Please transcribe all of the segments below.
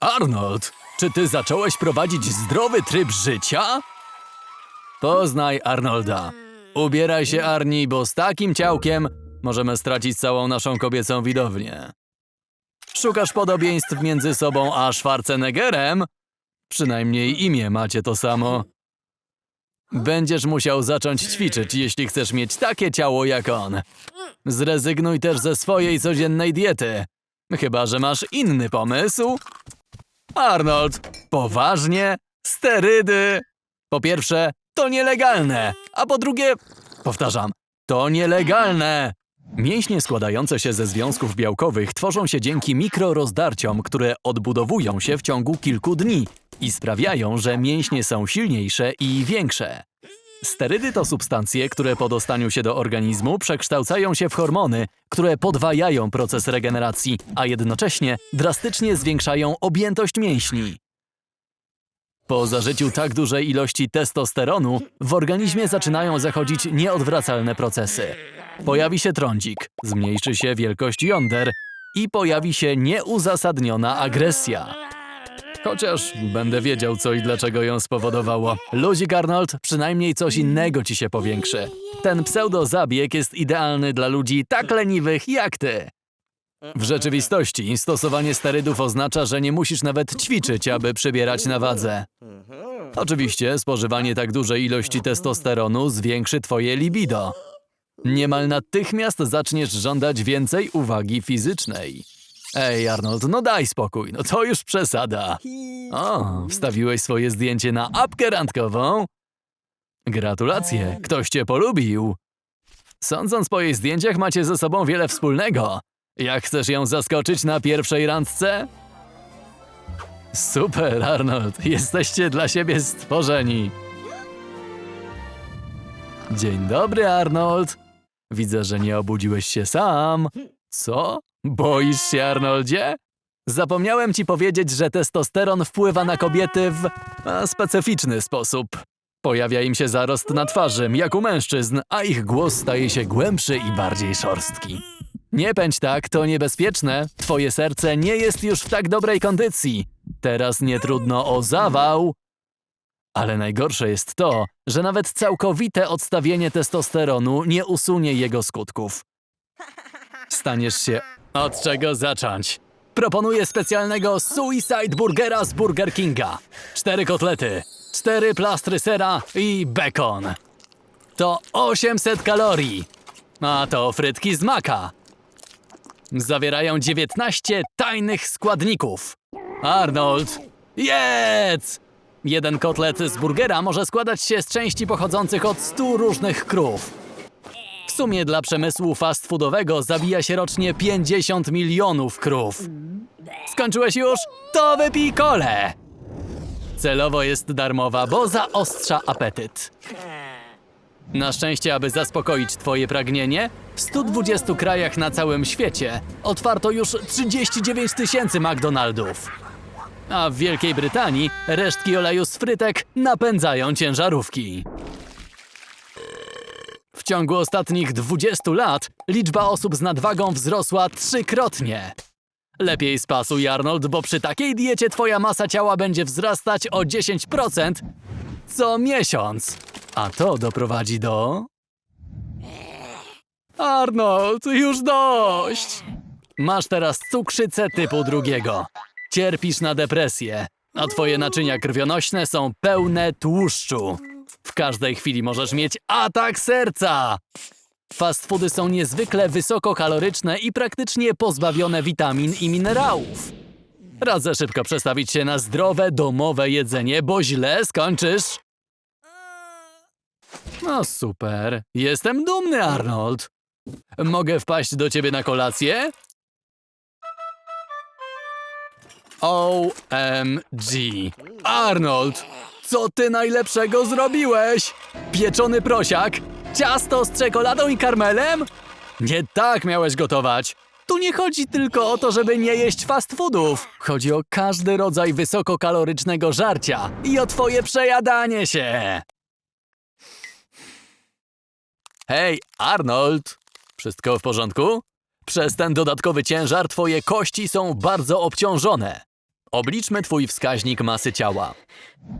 Arnold, czy ty zacząłeś prowadzić zdrowy tryb życia? Poznaj Arnolda. Ubieraj się, Arni, bo z takim ciałkiem możemy stracić całą naszą kobiecą widownię. Szukasz podobieństw między sobą a Schwarzeneggerem? Przynajmniej imię macie to samo. Będziesz musiał zacząć ćwiczyć, jeśli chcesz mieć takie ciało jak on. Zrezygnuj też ze swojej codziennej diety. Chyba, że masz inny pomysł. Arnold, poważnie? Sterydy? Po pierwsze, to nielegalne, a po drugie, powtarzam, to nielegalne. Mięśnie składające się ze związków białkowych tworzą się dzięki mikrorozdarciom, które odbudowują się w ciągu kilku dni i sprawiają, że mięśnie są silniejsze i większe. Sterydy to substancje, które po dostaniu się do organizmu przekształcają się w hormony, które podwajają proces regeneracji, a jednocześnie drastycznie zwiększają objętość mięśni. Po zażyciu tak dużej ilości testosteronu w organizmie zaczynają zachodzić nieodwracalne procesy. Pojawi się trądzik, zmniejszy się wielkość jąder i pojawi się nieuzasadniona agresja. Chociaż będę wiedział, co i dlaczego ją spowodowało. Luzik Arnold, przynajmniej coś innego ci się powiększy. Ten pseudozabieg jest idealny dla ludzi tak leniwych jak ty. W rzeczywistości stosowanie sterydów oznacza, że nie musisz nawet ćwiczyć, aby przybierać na wadze. Oczywiście spożywanie tak dużej ilości testosteronu zwiększy twoje libido. Niemal natychmiast zaczniesz żądać więcej uwagi fizycznej. Ej, Arnold, no daj spokój, no to już przesada. O, wstawiłeś swoje zdjęcie na apkę randkową? Gratulacje, ktoś cię polubił. Sądząc po jej zdjęciach, macie ze sobą wiele wspólnego. Jak chcesz ją zaskoczyć na pierwszej randce? Super, Arnold, jesteście dla siebie stworzeni. Dzień dobry, Arnold. Widzę, że nie obudziłeś się sam. Co? Boisz się, Arnoldzie? Zapomniałem ci powiedzieć, że testosteron wpływa na kobiety w specyficzny sposób. Pojawia im się zarost na twarzy, jak u mężczyzn, a ich głos staje się głębszy i bardziej szorstki. Nie pędź tak, to niebezpieczne. Twoje serce nie jest już w tak dobrej kondycji. Teraz nie trudno o zawał. Ale najgorsze jest to, że nawet całkowite odstawienie testosteronu nie usunie jego skutków. Staniesz się. Od czego zacząć? Proponuję specjalnego Suicide Burgera z Burger Kinga. Cztery kotlety, cztery plastry sera i bekon. To 800 kalorii. A to frytki z maka. Zawierają 19 tajnych składników. Arnold, jedz! Jeden kotlet z burgera może składać się z części pochodzących od 100 różnych krów. Sumie dla przemysłu fast foodowego zabija się rocznie 50 milionów krów. Skończyłeś już? To wypij kole! Celowo jest darmowa, bo zaostrza apetyt. Na szczęście, aby zaspokoić Twoje pragnienie, w 120 krajach na całym świecie otwarto już 39 tysięcy McDonaldów. A w Wielkiej Brytanii resztki oleju z frytek napędzają ciężarówki. Ciągu ostatnich 20 lat liczba osób z nadwagą wzrosła trzykrotnie. Lepiej spasuj, Arnold, bo przy takiej diecie twoja masa ciała będzie wzrastać o 10% co miesiąc. A to doprowadzi do... Arnold, już dość! Masz teraz cukrzycę typu drugiego. Cierpisz na depresję, a twoje naczynia krwionośne są pełne tłuszczu. W każdej chwili możesz mieć atak serca! Fast foody są niezwykle wysokokaloryczne i praktycznie pozbawione witamin i minerałów. Radzę szybko przestawić się na zdrowe, domowe jedzenie, bo źle skończysz. No super, jestem dumny, Arnold. Mogę wpaść do ciebie na kolację? OMG. Arnold, co ty najlepszego zrobiłeś? Pieczony prosiak? Ciasto z czekoladą i karmelem? Nie tak miałeś gotować. Tu nie chodzi tylko o to, żeby nie jeść fast foodów. Chodzi o każdy rodzaj wysokokalorycznego żarcia i o twoje przejadanie się. Hej, Arnold! Wszystko w porządku? Przez ten dodatkowy ciężar twoje kości są bardzo obciążone. Obliczmy twój wskaźnik masy ciała.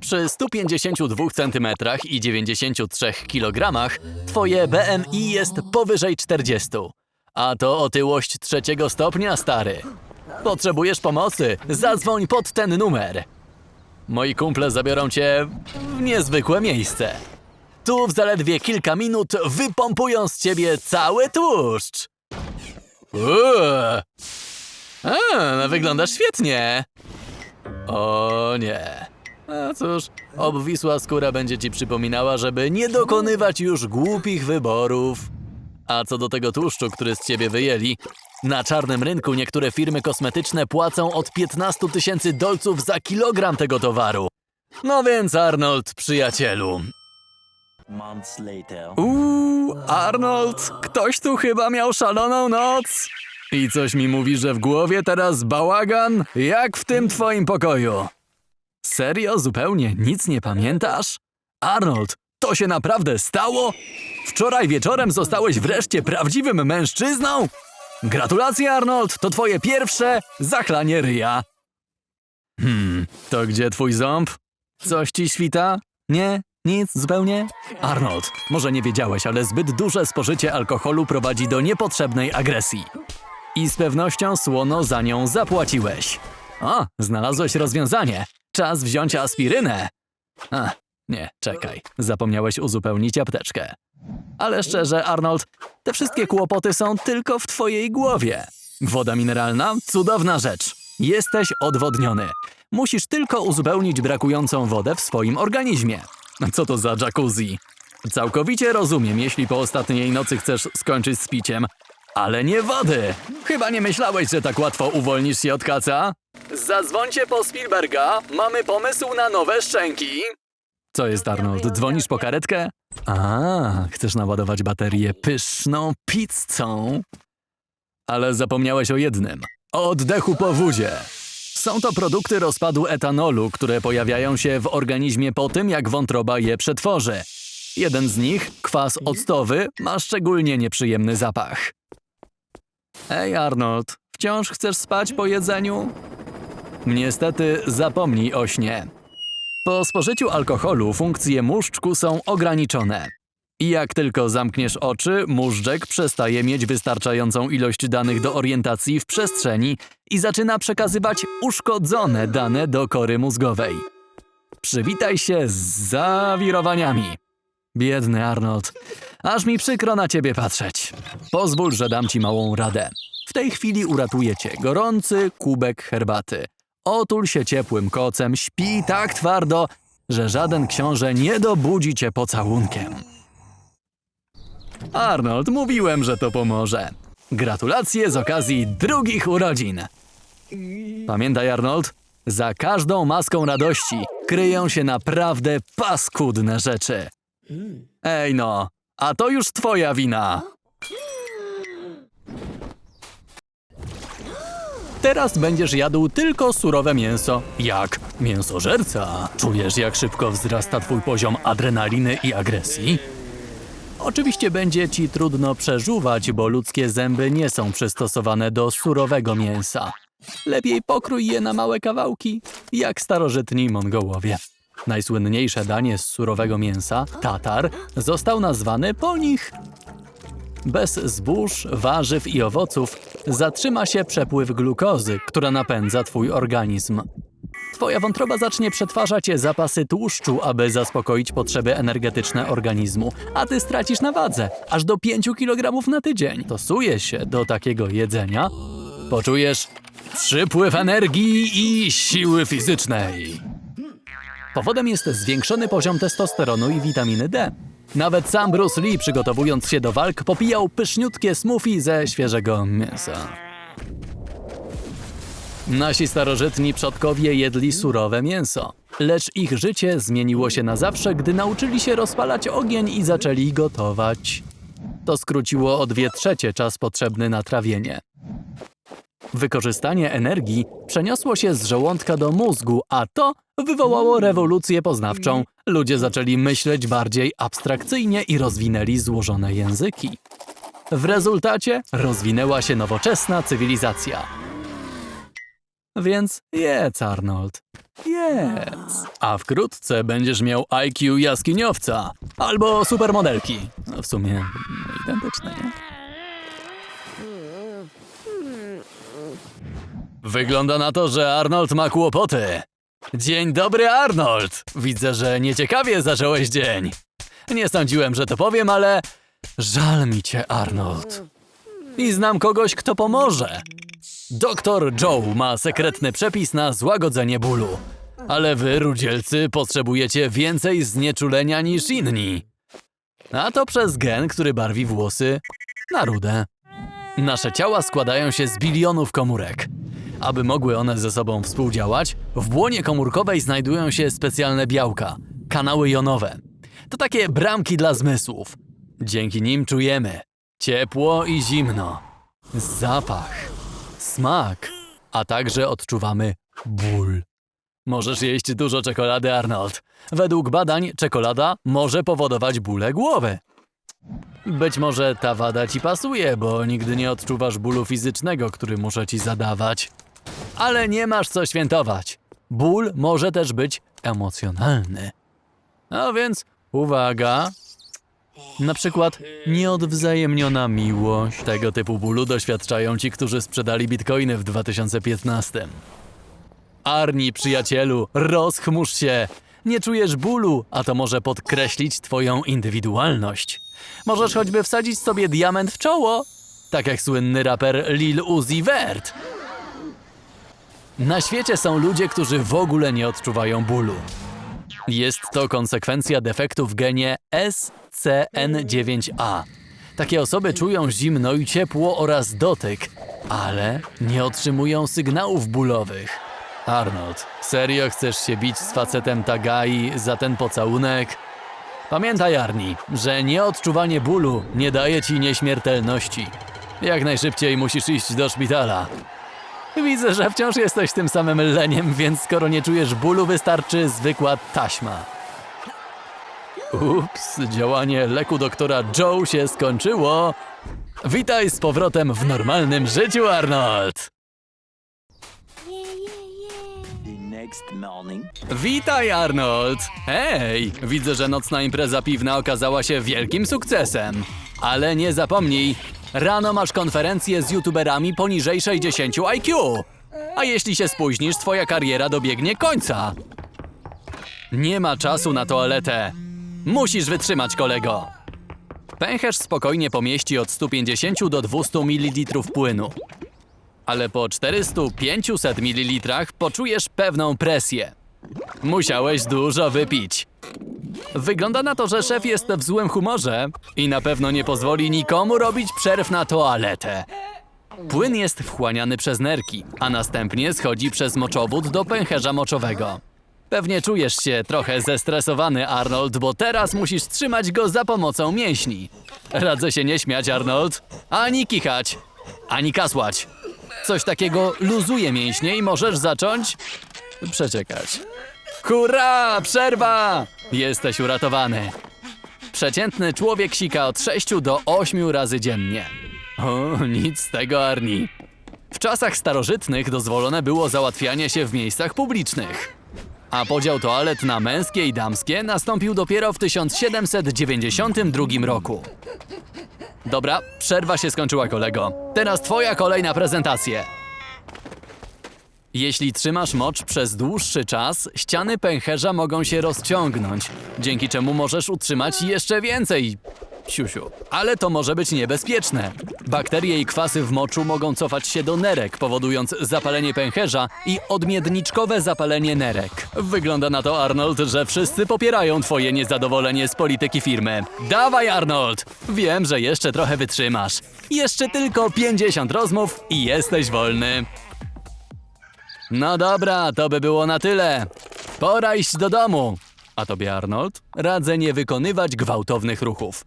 Przy 152 cm i 93 kg twoje BMI jest powyżej 40. A to otyłość trzeciego stopnia, stary. Potrzebujesz pomocy? Zadzwoń pod ten numer. Moi kumple zabiorą cię w niezwykłe miejsce. Tu w zaledwie kilka minut wypompują z ciebie cały tłuszcz. Uuu. A, wyglądasz świetnie. O nie. A cóż, obwisła skóra będzie ci przypominała, żeby nie dokonywać już głupich wyborów. A co do tego tłuszczu, który z ciebie wyjęli, na czarnym rynku niektóre firmy kosmetyczne płacą od 15 tysięcy dolców za kilogram tego towaru. No więc, Arnold, przyjacielu. Uuu, Arnold, ktoś tu chyba miał szaloną noc. I coś mi mówi, że w głowie teraz bałagan, jak w tym twoim pokoju. Serio? Zupełnie nic nie pamiętasz? Arnold, to się naprawdę stało? Wczoraj wieczorem zostałeś wreszcie prawdziwym mężczyzną? Gratulacje, Arnold, to twoje pierwsze zachlanie ryja. Hmm, to gdzie twój ząb? Coś ci świta? Nie? Nic? Zupełnie? Arnold, może nie wiedziałeś, ale zbyt duże spożycie alkoholu prowadzi do niepotrzebnej agresji. I z pewnością słono za nią zapłaciłeś. O, znalazłeś rozwiązanie. Czas wziąć aspirynę. A, nie, czekaj. Zapomniałeś uzupełnić apteczkę. Ale szczerze, Arnold, te wszystkie kłopoty są tylko w twojej głowie. Woda mineralna? Cudowna rzecz. Jesteś odwodniony. Musisz tylko uzupełnić brakującą wodę w swoim organizmie. Co to za jacuzzi? Całkowicie rozumiem, jeśli po ostatniej nocy chcesz skończyć z piciem, ale nie wody. Chyba nie myślałeś, że tak łatwo uwolnisz się od kaca? Zadzwońcie po Spielberga, mamy pomysł na nowe szczęki. Co jest, Arnold? Dzwonisz po karetkę? A, chcesz naładować baterię pyszną pizzą? Ale zapomniałeś o jednym. O oddechu po wózie. Są to produkty rozpadu etanolu, które pojawiają się w organizmie po tym, jak wątroba je przetworzy. Jeden z nich, kwas octowy, ma szczególnie nieprzyjemny zapach. Ej, Arnold, wciąż chcesz spać po jedzeniu? Niestety zapomnij o śnie. Po spożyciu alkoholu funkcje móżdżku są ograniczone. I jak tylko zamkniesz oczy, móżdżek przestaje mieć wystarczającą ilość danych do orientacji w przestrzeni i zaczyna przekazywać uszkodzone dane do kory mózgowej. Przywitaj się z zawirowaniami. Biedny Arnold, aż mi przykro na ciebie patrzeć. Pozwól, że dam ci małą radę. W tej chwili uratuje cię gorący kubek herbaty. Otul się ciepłym kocem, śpi tak twardo, że żaden książę nie dobudzi cię pocałunkiem. Arnold, mówiłem, że to pomoże. Gratulacje z okazji drugich urodzin. Pamiętaj, Arnold, za każdą maską radości kryją się naprawdę paskudne rzeczy. Ej no, a to już twoja wina. Teraz będziesz jadł tylko surowe mięso. Jak mięsożerca. Czujesz, jak szybko wzrasta twój poziom adrenaliny i agresji? Oczywiście będzie ci trudno przeżuwać, bo ludzkie zęby nie są przystosowane do surowego mięsa. Lepiej pokrój je na małe kawałki, jak starożytni Mongołowie. Najsłynniejsze danie z surowego mięsa, tatar, został nazwany po nich. Bez zbóż, warzyw i owoców zatrzyma się przepływ glukozy, która napędza twój organizm. Twoja wątroba zacznie przetwarzać zapasy tłuszczu, aby zaspokoić potrzeby energetyczne organizmu, a ty stracisz na wadze aż do 5 kg na tydzień. Stosuje się do takiego jedzenia, poczujesz przypływ energii i siły fizycznej. Powodem jest zwiększony poziom testosteronu i witaminy D. Nawet sam Bruce Lee, przygotowując się do walk, popijał pyszniutkie smoothie ze świeżego mięsa. Nasi starożytni przodkowie jedli surowe mięso, lecz ich życie zmieniło się na zawsze, gdy nauczyli się rozpalać ogień i zaczęli gotować. To skróciło o dwie trzecie czas potrzebny na trawienie. Wykorzystanie energii przeniosło się z żołądka do mózgu, a to wywołało rewolucję poznawczą. Ludzie zaczęli myśleć bardziej abstrakcyjnie i rozwinęli złożone języki. W rezultacie rozwinęła się nowoczesna cywilizacja. Więc jedz, Arnold. Jedz. A wkrótce będziesz miał IQ jaskiniowca albo supermodelki. No w sumie identyczne, nie? Wygląda na to, że Arnold ma kłopoty. Dzień dobry, Arnold! Widzę, że nieciekawie zacząłeś dzień. Nie sądziłem, że to powiem, ale żal mi cię, Arnold. I znam kogoś, kto pomoże. Doktor Joe ma sekretny przepis na złagodzenie bólu. Ale wy, rudzielcy, potrzebujecie więcej znieczulenia niż inni. A to przez gen, który barwi włosy na rudę. Nasze ciała składają się z bilionów komórek. Aby mogły one ze sobą współdziałać, w błonie komórkowej znajdują się specjalne białka, kanały jonowe. To takie bramki dla zmysłów. Dzięki nim czujemy ciepło i zimno, zapach, smak, a także odczuwamy ból. Możesz jeść dużo czekolady, Arnold. Według badań czekolada może powodować bóle głowy. Być może ta wada ci pasuje, bo nigdy nie odczuwasz bólu fizycznego, który muszę ci zadawać. Ale nie masz co świętować. Ból może też być emocjonalny. A więc uwaga. Na przykład nieodwzajemniona miłość. Tego typu bólu doświadczają ci, którzy sprzedali bitcoiny w 2015. Arni, przyjacielu, rozchmurz się. Nie czujesz bólu, a to może podkreślić twoją indywidualność. Możesz choćby wsadzić sobie diament w czoło, tak jak słynny raper Lil Uzi Vert. Na świecie są ludzie, którzy w ogóle nie odczuwają bólu. Jest to konsekwencja defektu w genie SCN9A. Takie osoby czują zimno i ciepło oraz dotyk, ale nie otrzymują sygnałów bólowych. Arnold, serio chcesz się bić z facetem Tagai za ten pocałunek? Pamiętaj, Arni, że nieodczuwanie bólu nie daje ci nieśmiertelności. Jak najszybciej musisz iść do szpitala. Widzę, że wciąż jesteś tym samym leniem, więc skoro nie czujesz bólu, wystarczy zwykła taśma. Ups, działanie leku doktora Joe się skończyło. Witaj z powrotem w normalnym życiu, Arnold! Witaj, Arnold! Hej! Widzę, że nocna impreza piwna okazała się wielkim sukcesem. Ale nie zapomnij, rano masz konferencję z youtuberami poniżej 60 IQ. A jeśli się spóźnisz, twoja kariera dobiegnie końca. Nie ma czasu na toaletę. Musisz wytrzymać, kolego. Pęcherz spokojnie pomieści od 150 do 200 ml płynu. Ale po 400-500 ml poczujesz pewną presję. Musiałeś dużo wypić. Wygląda na to, że szef jest w złym humorze i na pewno nie pozwoli nikomu robić przerw na toaletę. Płyn jest wchłaniany przez nerki, a następnie schodzi przez moczowód do pęcherza moczowego. Pewnie czujesz się trochę zestresowany, Arnold, bo teraz musisz trzymać go za pomocą mięśni. Radzę się nie śmiać, Arnold, ani kichać, ani kasłać. Coś takiego luzuje mięśnie i możesz zacząć przeciekać. Hurra! Przerwa! Jesteś uratowany. Przeciętny człowiek sika od 6 do 8 razy dziennie. O, nic z tego, Arni. W czasach starożytnych dozwolone było załatwianie się w miejscach publicznych. A podział toalet na męskie i damskie nastąpił dopiero w 1792 roku. Dobra, przerwa się skończyła, kolego. Teraz twoja kolej na prezentację. Jeśli trzymasz mocz przez dłuższy czas, ściany pęcherza mogą się rozciągnąć, dzięki czemu możesz utrzymać jeszcze więcej. Siusiu. Ale to może być niebezpieczne. Bakterie i kwasy w moczu mogą cofać się do nerek, powodując zapalenie pęcherza i odmiedniczkowe zapalenie nerek. Wygląda na to, Arnold, że wszyscy popierają twoje niezadowolenie z polityki firmy. Dawaj, Arnold! Wiem, że jeszcze trochę wytrzymasz. Jeszcze tylko 50 rozmów i jesteś wolny. No dobra, to by było na tyle. Pora iść do domu. A tobie, Arnold, radzę nie wykonywać gwałtownych ruchów.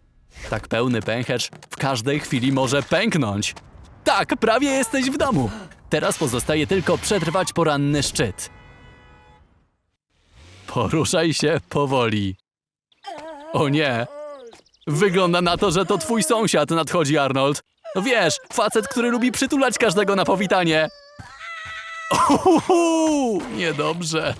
Tak pełny pęcherz w każdej chwili może pęknąć. Tak, prawie jesteś w domu. Teraz pozostaje tylko przetrwać poranny szczyt. Poruszaj się powoli. O nie. Wygląda na to, że to twój sąsiad nadchodzi, Arnold. Wiesz, facet, który lubi przytulać każdego na powitanie. Uhuhu, niedobrze.